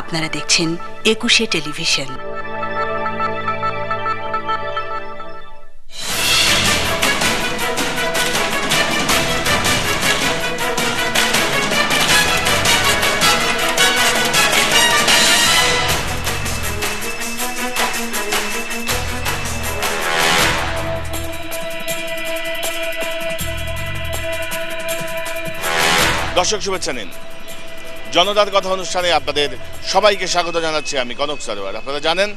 আপনারা দেখছেন একুশে টেলিভিশন। দর্শক শুভেচ্ছা নিন। জনতার কথা অনুষ্ঠানে আপনাদের সবাইকে স্বাগত জানাচ্ছি আমি কনক সারোয়ার। আপনারা জানেন,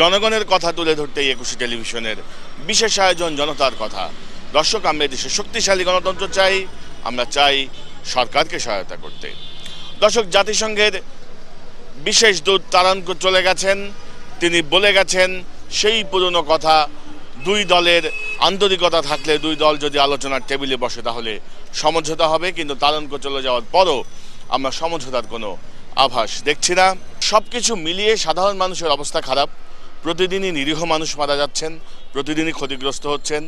জনগণের কথা তুলে ধরতেই একুশে টেলিভিশনের বিশেষ আয়োজন জনতার কথা। দর্শক, আমরা দেশে শক্তিশালী গণতন্ত্র চাই, আমরা চাই সরকারকে সহায়তা করতে। দর্শক, জাতিসংঘের বিশেষ দূত তারানকুর চলে গেছেন। তিনি বলে গেছেন, সেই পুরনো কথা, দুই দলের আন্তরিকতা থাকলে দুই দল যদি আলোচনার টেবিলে বসে তাহলে সমঝোতা হবে, কিন্তু তারানকো চলে যাওয়ার পরও আমরা সমঝোতার কোনো আভাস দেখছি না। সব কিছু মিলিয়ে সাধারণ মানুষের অবস্থা খারাপ। প্রতিদিনই নিরীহ মানুষ মারা যাচ্ছেন প্রতিদিনই ক্ষতিগ্রস্ত হচ্ছেন।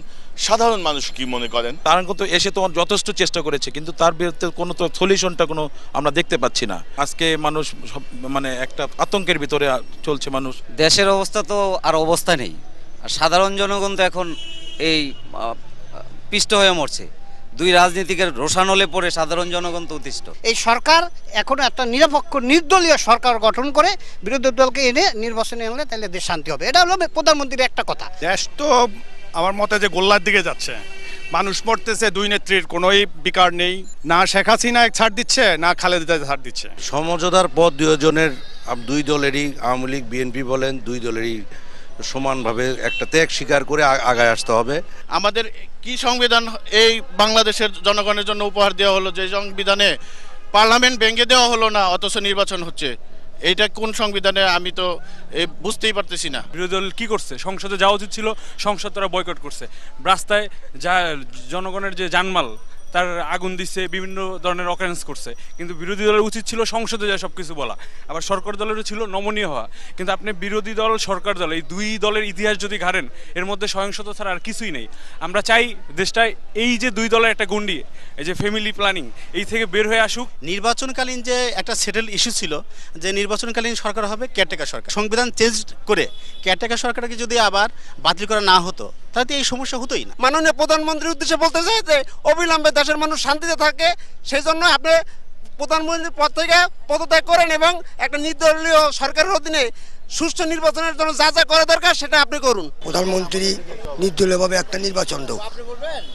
সাধারণ মানুষ কি মনে করেন? তারা কিন্তু এসে তোমার যথেষ্ট চেষ্টা করেছে কিন্তু তার বিরুদ্ধে কোনো তো সলিউশনটা কোনো আমরা দেখতে পাচ্ছি না। আজকে মানুষ সব মানে একটা আতঙ্কের ভিতরে চলছে মানুষ। দেশের অবস্থা তো আর অবস্থা নেই। আর সাধারণ জনগণ তো এখন এই পিষ্ট হয়ে মরছে। দুই রাজনীতিকের রোষানলে পড়ে সাধারণ জনগণ তো অতিষ্ঠ এই সরকার এখন একটা নিরপেক্ষ নির্দলীয় সরকার গঠন করে বিরোধী দলকে এনে নির্বাচনে আনলে তাহলে দেশ শান্তি হবে। এটা হলো প্রধানমন্ত্রীর একটা কথা। দেশ তো আমার মতে যে গোল্লার দিকে যাচ্ছে। মানুষ মরতেছে দুই নেত্রীর কোনোই বিকার নেই। না শেখ হাসিনা এক ছাড় দিচ্ছে না খালেদা ছাড় দিচ্ছে। সমঝোতার পথ দুজনের দুই দলেরই আওয়ামী লীগ বিএনপি বলেন দুই দলেরই সমানভাবে একটা ত্যাগ স্বীকার করে আগায় আসতে হবে। আমাদের কি সংবিধান এই বাংলাদেশের জনগণের জন্য উপহার দেওয়া হলো? যে সংবিধানে পার্লামেন্ট ভেঙে দেওয়া হলো না অথচ নির্বাচন হচ্ছে। এইটা কোন সংবিধানে আমি তো এ, বুঝতেই পারতেছি না। বিরোধী দল কি করছে? সংসদে যাওয়া উচিত ছিল সংসদ তারা বয়কট করছে। রাস্তায় যা জনগণের যে জানমাল তার আগুন দিচ্ছে বিভিন্ন ধরনের অকারেন্স করছে। কিন্তু বিরোধী দলের উচিত ছিল সংসদে যা সব কিছু বলা। আবার সরকার দলেরও ছিল নমনীয় হওয়া। কিন্তু আপনি বিরোধী দল, সরকার দল, এই দুই দলের ইতিহাস যদি ঘাড়েন, এর মধ্যে সহিংসতা ছাড়া আর কিছুই নেই। আমরা চাই দেশটায় এই যে দুই দলের একটা গন্ডি এই যে ফ্যামিলি প্ল্যানিং এই থেকে বের হয়ে আসুক। নির্বাচনকালীন যে একটা সেটেল ইস্যু ছিল, যে নির্বাচনকালীন সরকার হবে কেয়ারটেকার সরকার। সংবিধান চেঞ্জ করে কেয়ারটেকার সরকারকে যদি আবার বাতিল করা না হতো তাহলে তো এই সমস্যা হতোই না। মাননীয় প্রধানমন্ত্রীর উদ্দেশ্যে বলতে চাই যে অবিলম্বে দেশের মানুষ শান্তিতে থাকে সেই জন্য আপনি প্রধানমন্ত্রীর পদ থেকে পদত্যাগ করেন এবং একটা নির্দলীয় সরকারের অধীনে সুষ্ঠু নির্বাচনের জন্য যা যা করা দরকার সেটা আপনি করুন। প্রধানমন্ত্রী নির্দলীয়ভাবে একটা নির্বাচন দেব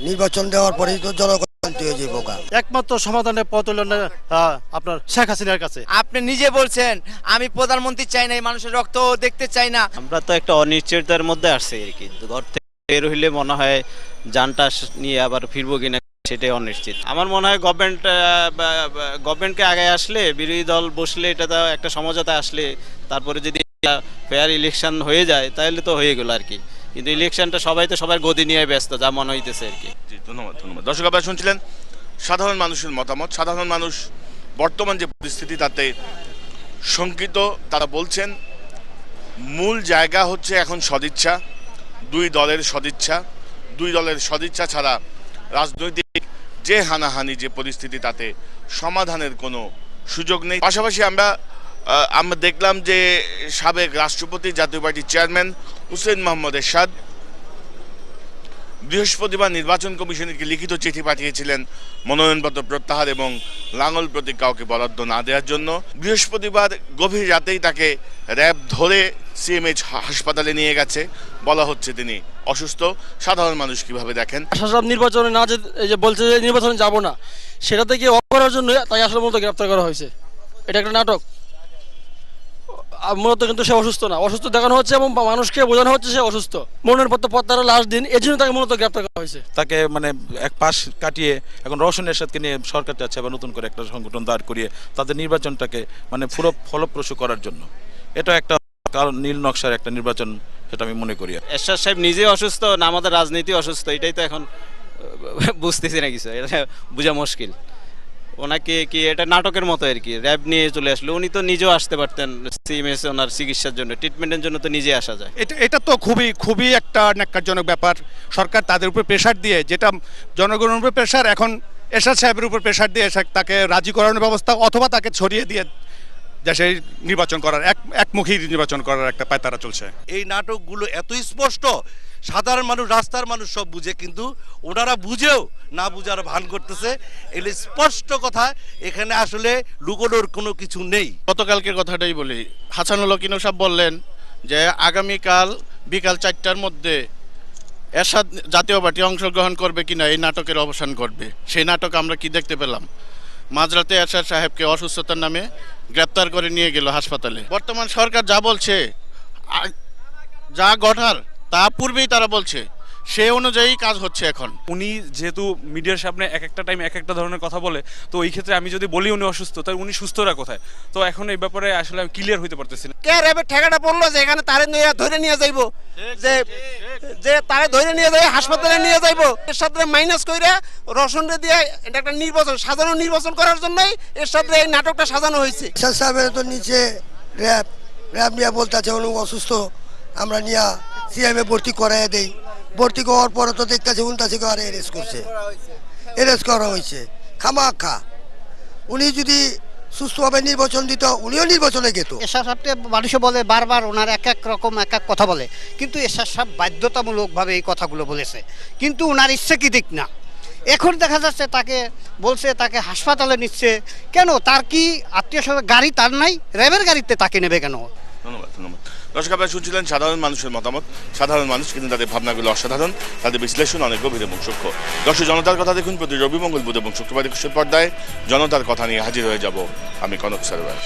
নির্বাচন দেওয়ার পরে তো জনগণ হয়ে যাব একমাত্র সমাধানের পথ হল আপনার শেখ হাসিনার কাছে। আপনি নিজে বলছেন আমি প্রধানমন্ত্রী চাই না এই মানুষের রক্ত দেখতে চাই না। আমরা তো একটা অনিশ্চয়তার মধ্যে আসছি আর কি। ঘর থেকে বের হইলে মনে হয় যানটা নিয়ে আবার ফিরবো কিনা সেটাই অনিশ্চিত। আমার মনে হয় গভর্নমেন্ট গভর্নমেন্টকে আগে আসলে বিরোধী দল বসলে এটা তো একটা সমঝোতা আসলে তারপরে যদি ফেয়ার ইলেকশন হয়ে যায় তাহলে তো হয়ে গেল আর কি। কিন্তু ইলেকশনটা সবাই তো সবার গদি নিয়ে ব্যস্ত যা মনে হইতেছে আর কি। ধন্যবাদ ধন্যবাদ। দর্শক, আপনারা শুনছিলেন সাধারণ মানুষের মতামত। সাধারণ মানুষ বর্তমান যে পরিস্থিতি, তাতে শঙ্কিত। তারা বলছেন, মূল জায়গা হচ্ছে এখন সদিচ্ছা। দুই দলের সদিচ্ছা। দুই দলের সদিচ্ছা ছাড়া রাজনৈতিক যে হানাহানি, যে পরিস্থিতি, তাতে সমাধানের কোনো সুযোগ নেই। পাশাপাশি আমরা আমরা দেখলাম যে সাবেক রাষ্ট্রপতি জাতীয় পার্টির চেয়ারম্যান হুসেন মোহাম্মদ এরশাদ বৃহস্পতিবার নির্বাচন কমিশনকে লিখিত চিঠি পাঠিয়েছিলেন মনোনয়নপত্র প্রত্যাহার এবং লাঙ্গল প্রতীক কাউকে বরাদ্দ না দেওয়ার জন্য। বৃহস্পতিবার গভীর রাতেই তাকে র্যাব ধরে সিএমএইচ হাসপাতালে নিয়ে গেছে। বলা হচ্ছে তিনি অসুস্থ। সাধারণ মানুষ কীভাবে দেখেন? সব নির্বাচনে না যে বলছে যে নির্বাচনে যাব না সেটা থেকে অফ করার জন্য তাই আসলে মূলত গ্রেপ্তার করা হয়েছে। এটা একটা নাটক। মূলত কিন্তু সে অসুস্থ না। অসুস্থ দেখানো হচ্ছে এবং মানুষকে বোঝানো হচ্ছে সে অসুস্থ। মনের পত্র পত্তার লাস্ট দিন এই জন্য তাকে মূলত গ্রেপ্তার করা হয়েছে। তাকে মানে এক পাশ কাটিয়ে এখন রওশনের সাথে নিয়ে সরকার চাচ্ছে আবার নতুন করে একটা সংগঠন দাঁড় করিয়ে তাদের নির্বাচনটাকে মানে পুরো ফলপ্রসূ করার জন্য। এটা একটা কারণ নীল নকশার একটা নির্বাচন সেটা আমি মনে করি। এরশাদ সাহেব নিজে অসুস্থ না আমাদের রাজনীতি অসুস্থ এটাই তো এখন বুঝতেছি না কিছু। এটা বোঝা মুশকিল। ওনাকে কি এটা নাটকের মতো আর কি র্যাব নিয়ে চলে আসলো। উনি তো নিজেও আসতে পারতেন সিএমএস ওনার চিকিৎসার জন্য ট্রিটমেন্টের জন্য তো নিজে আসা যায়। এটা এটা তো খুবই খুবই একটা ন্যাক্কারজনক ব্যাপার। সরকার তাদের উপর প্রেশার দিয়ে যেটা জনগণের উপর প্রেশার এখন এরশাদ সাহেবের উপর প্রেশার দিয়ে এসে তাকে রাজি করানোর ব্যবস্থা অথবা তাকে ছড়িয়ে দিয়ে দেশে নির্বাচন করার এক একমুখী নির্বাচন করার একটা পায়তারা চলছে। এই নাটকগুলো এত স্পষ্ট সাধারণ মানুষ, রাস্তার মানুষ সব বুঝে, কিন্তু ওনারা বুঝেও না বুঝার ভান করতেছে। এগুলো স্পষ্ট কথা, এখানে আসলে লুকোনোর কোনো কিছু নেই। গতকালকের কথাটাই বলি। হাসানুল হকিনো সাহেব বললেন যে, আগামীকাল বিকাল চারটার মধ্যে এরশাদ জাতীয় পার্টি অংশগ্রহণ করবে কিনা এই নাটকের অবসান করবে সেই নাটক আমরা কি দেখতে পেলাম? মাঝরাতে এরশাদ সাহেবকে অসুস্থতার নামে গ্রেপ্তার করে নিয়ে গেল হাসপাতালে। বর্তমান সরকার যা বলছে যা ঘটার তা পূর্বেই তারা বলছে। সে অনুযায়ী কাজ হচ্ছে এখন। উনি যেহেতু মিডিয়ার সামনে এক একটা টাইম এক একটা ধরনের কথা বলে তো এই ক্ষেত্রে আমি যদি বলি উনি অসুস্থ তাই উনি সুস্থরা কোথায়? তো এখন এই ব্যাপারে আসলে আমি ক্লিয়ার হইতে পারতেছি না। কে র্যাবের ঠেকাটা পড়ল যে এখানে তারে নিয়ে ধরে নিয়ে যাইবো। যে যে তারে ধরে নিয়ে যাই হাসপাতালে নিয়ে যাইবো। এর সাথে মাইনাস কইরা রসন রে দিয়ে এটা একটা নির্বাচন সাধারণ নির্বাচন করার জন্যই এর সাথে এই নাটকটা সাজানো হয়েছে। স্যার সাহেবের তো নিচে র্যাব র্যাব নিয়ে বলতে আছে উনি অসুস্থ আমরা নিয়ে সিএমএ ভর্তি করাই দেই। ভর্তি করার পরে তো দেখতেছে উনতাছে আর এরেস্ট করছে। এরেস্ট করা হয়েছে। খামাখা। উনি যদি সুস্থভাবে নির্বাচন দিত উনিও নির্বাচনে গেত। এরশাদ সাহেবকে মানুষে বলে বারবার ওনার এক এক রকম এক এক কথা বলে। কিন্তু এরশাদ সাহেব বাধ্যতামূলকভাবে এই কথাগুলো বলেছে। কিন্তু ওনার ইচ্ছে কি দিক না? এখন দেখা যাচ্ছে তাকে বলছে তাকে হাসপাতালে নিচ্ছে। কেন? তার কি আত্মীয় স্বজন গাড়ি তার নাই? র্যাবের গাড়িতে তাকে নেবে কেন? ধন্যবাদ ধন্যবাদ। দর্শক, আপনারা শুনছিলেন সাধারণ মানুষের মতামত। সাধারণ মানুষ, কিন্তু তাদের ভাবনাগুলো অসাধারণ, তাদের বিশ্লেষণ অনেক গভীর এবং সূক্ষ্ম। দর্শক, জনতার কথা দেখুন, প্রতি রবি মঙ্গল বুধ এবং শুক্রবার একুশের পর্দায় জনতার কথা নিয়ে হাজির হয়ে যাব আমি কনক সারবার